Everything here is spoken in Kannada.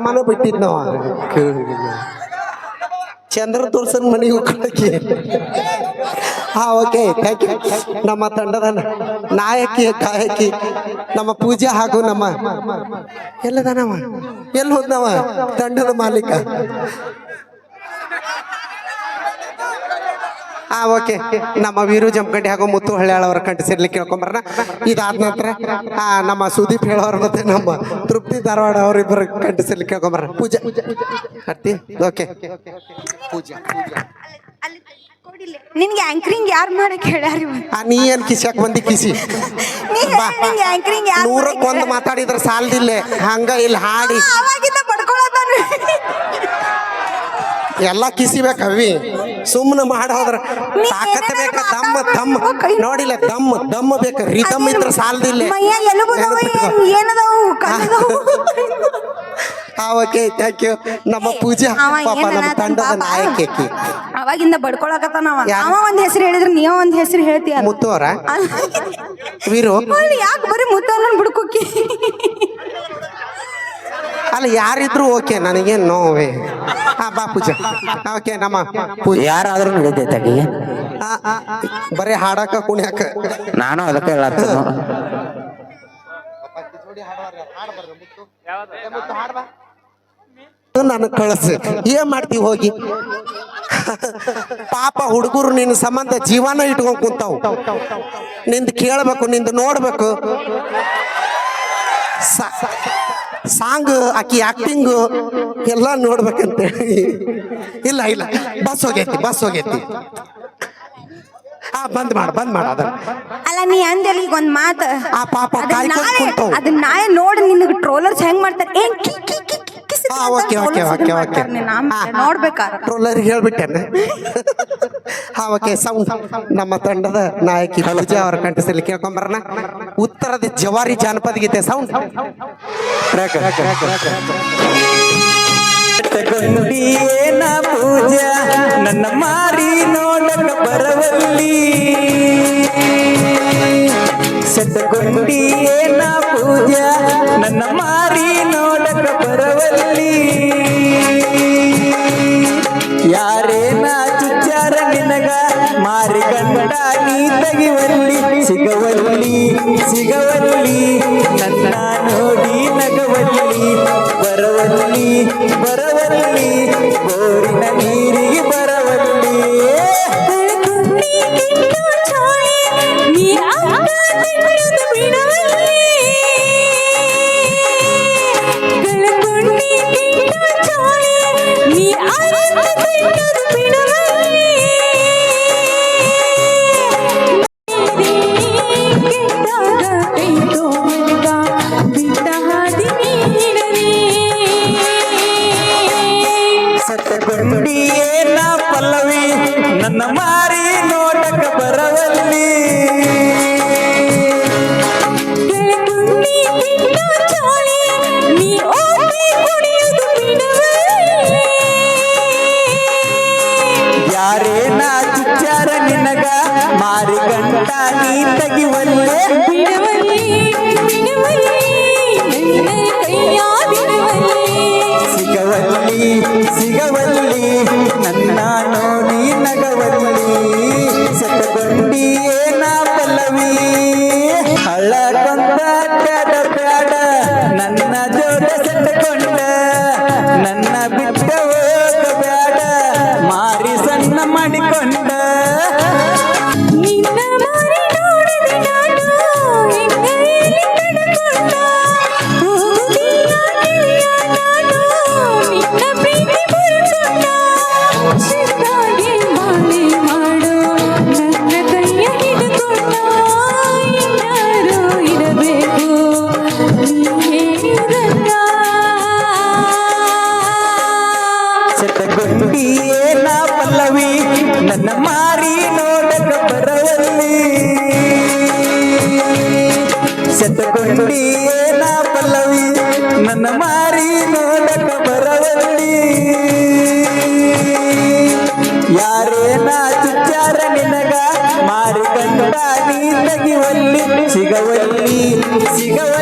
ಮನ ಬಿಟ್ಟಿದ್ ನಾವ ಚಂದ್ರ ತೋರ್ಸನ್ ಮನೆಗೆ ಹೋಗ್ಕೊಳಕ್ಕೆ ಹಾ ಓಕೆ ಥ್ಯಾಂಕ್ ಯು ನಮ್ಮ ತಂಡದ ನಾಯಕಿ, ಗಾಯಕಿ, ನಮ್ಮ ಪೂಜೆ ಹಾಗೂ ನಮ್ಮ ಎಲ್ಲದನವ? ಎಲ್ಲಿ ಹೋದ್ನವ? ತಂಡದ ಮಾಲೀಕ. ಹಾ ಓಕೆ. ನಮ್ಮ ವೀರು ಜಮಖಂಡಿ ಹಾಗೂ ಮುತ್ತು ಹಳ್ಯಾಳ ಅವರ ಕಂಠ ಸೇರ್ಲಿ ಕೇಳ್ಕೊಂಬರೋಣ. ಇದಾದ ನಂತರ ಆ ನಮ್ಮ ಸುದೀಪ್ ಹೇಳೋರು ಮತ್ತೆ ನಮ್ಮ ತೃಪ್ತಿ ಧಾರವಾಡ ಅವರಿಬ್ಬರ ಕಂಠ ಸೇರ್ಲಿ ಕೇಳ್ಕೊಂಬರೋಣ. ಪೂಜಾ. ಅರ್ತಿ? ಓಕೆ. ಪೂಜಾ. ನಿನ್ಗೆ ಆಂಕರಿಂಗ್ ಯಾರು ಮಾಡಕ್ ಹೇಳ್ಯಾರ ಆ ನೀ ಏನ್ ಕಿಸ್ಯಾಕ್ ಬಂದಿ ಕಿಸಿ? ಆಂಕರಿಂಗ್ ಯಾರು ನೂರಕ್ಕೆ ಒಂದು ಮಾತಾಡಿದ್ರ ಸಾಲದಿಲ್ಲ. ಹಂಗ ಇಲ್ಲಿ ಹಾಡಿ. ಎಲ್ಲ ಕಿಸಿಬೇಕು ಅವಿ. ಸುಮ್ಮನೆ ಮಾಡೋದ್ರ ತಾಕತ್ ಬೇಕ ದಮ್ಮ ದಮ್ಮ. ಕೈ- ನೋಡಿಲ್ಲ ದಮ್ಮ ದಮ್ಮ ಬೇಕ. ರಿದಮ್ ಇದ್ರ ಸಾಲದಿಲ್ಲ ಓಕೆ ಥ್ಯಾಂಕ್ ಯು ನಮ್ಮ ಪೂಜೆ. ಪಾಪ ನಮ್ಮ ತಂಡದ? ನಾಯಕಿ ಅವಾಗಿಂದ ಬಡ್ಕೊಳಕತ್ತಾನ ಅವ. ಒಂದ್ ಹೆಸರು ಹೇಳಿದ್ರೆ ನೀವ ಒಂದ್ ಹೆಸರು ಹೇಳ್ತೀಯ ಮುತ್ತು ಅವರ ವೀರು? ಯಾಕೆ ಬರೀ ಮುತ್ತನ್ನ ಬಿಡ್ಕೊಕ್ಕಿ? ಅಲ್ಲ ಯಾರಿದ್ರು ಓಕೆ ನನಗೇನು ನೋವೇ. ಹಾ ಬಾ ಪೂಜಾ. ಓಕೆ ನಮ್ಮ ಪೂಜಾ. ಯಾರಾದ್ರೂ ನಡೀತೈತೆ ಆಕಿಗೆ ಆ, ಬರೀ ಹಾಡಕ ಕುಣಿಯಾಕ. ನಾನು ಅದಕ್ಕೆ ಹೇಳತ್ತೇನು ನನಗೆ ಕಳಿಸ್. ಏನ್ ಮಾಡ್ತೀವಿ ಹೋಗಿ? ಪಾಪ ಹುಡುಗರು ನಿನ್ನ ಸಂಬಂಧ ಜೀವನ ಇಟ್ಕೊಂಡ್ ಕುಂತಾವ್. ನಿಂದು ಕೇಳ್ಬೇಕು ನಿಂದು ನೋಡ್ಬೇಕು. ಸಾಂಗ್ ಆಕಿ ಆಕ್ಟಿಂಗ್ ಎಲ್ಲ ನೋಡ್ಬೇಕಂತೇಳಿ. ಇಲ್ಲ ಇಲ್ಲ. ಬಸ್ ಹೋಗೈತಿ ಬಸ್ ಹೋಗೈತಿ. ಆ ಬಂದ್ ಮಾಡ ಬಂದ್ ಮಾಡ ಅದನ್ನ. ಅಲ್ಲ ನೀ ಅಂದೆಲ್ಲ ಈಗ ಒಂದ್ ಮಾತು. ಆ ಪಾಪ ಅದನ್ನ ನಾಳೆ. ನೋಡಿ ನಿನಗೆ ಟ್ರೋಲರ್ಸ್ ಹೆಂಗ್ ಮಾಡ್ತಾರೆ. ಏನ್ ಕಿ ಕಿ ಕಿ ಹಾ ಓಕೆ ಓಕೆ ಓಕೆ ಓಕೆ ನೋಡ್ಬೇಕಾರ ಟ್ರೋಲರ್ ಹೇಳ್ಬಿಟ್ಟೆನ. ಹಾ ಓಕೆ ಸೌಂಡ್ ನಮ್ಮ ತಂಡದ ನಾಯಕಿ ಪೂಜಾ ಅವರ ಕಂಠಸಲ್ಲಿ ಕೇಳ್ಕೊಂಬರೋಣ. ಉತ್ತರದ ಜವಾರಿ ಜಾನಪದ ಗೀತೆ ಸೌಂಡ್ ಏನ ಪೂಜಾ ನನ್ನ ಮಾರಿ ನೋಡಕ ಬರವಲ್ಲಿ? ಸತ್ತಗೊಂಡಿ ಯಾರೇನ ಚುಚ್ಚಾರ ನಿನಗ ಮಾರಿ ಗಂಡ ನೀ ತಗಿವಲ್ಲಿ ಸಿಗವಲ್ಲಿ ಸಿಗವಲ್ಲಿ. ನನ್ನ ನೋಡಿ ನಗವಲ್ಲಿ ಬರವಲ್ಲಿ ಬರವಲ್ಲಿ. பிணவ ಯಾರೇನ ಚುಚ್ಚಾರ ನಿನಗ ಮಾರಿ ಗಂಟ ನೀ ತೆಗಿವಲ್ಲೇ. ಸಿಗವಲ್ಲಿ கொண்ட ನನ್ನ ಮಾರಿ ನೋಡಕ ಬರವಲ್ಲಿ. ಸತ್ತಗೊಂಡಿ ನಾ ಪಲ್ಲವಿ, ನನ್ನ ಮಾರಿ ನೋಡಕ ಬರವಲ್ಲಿ. ಯಾರೇನ ಚುಚ್ಚಾರ ನಿನಗ, ಮಾರಿ ಕಂಡ ನೀ ತೆಗಿವಲ್ಲಿ, ಸಿಗವಲ್ಲಿ ಸಿಗವಲ್ಲಿ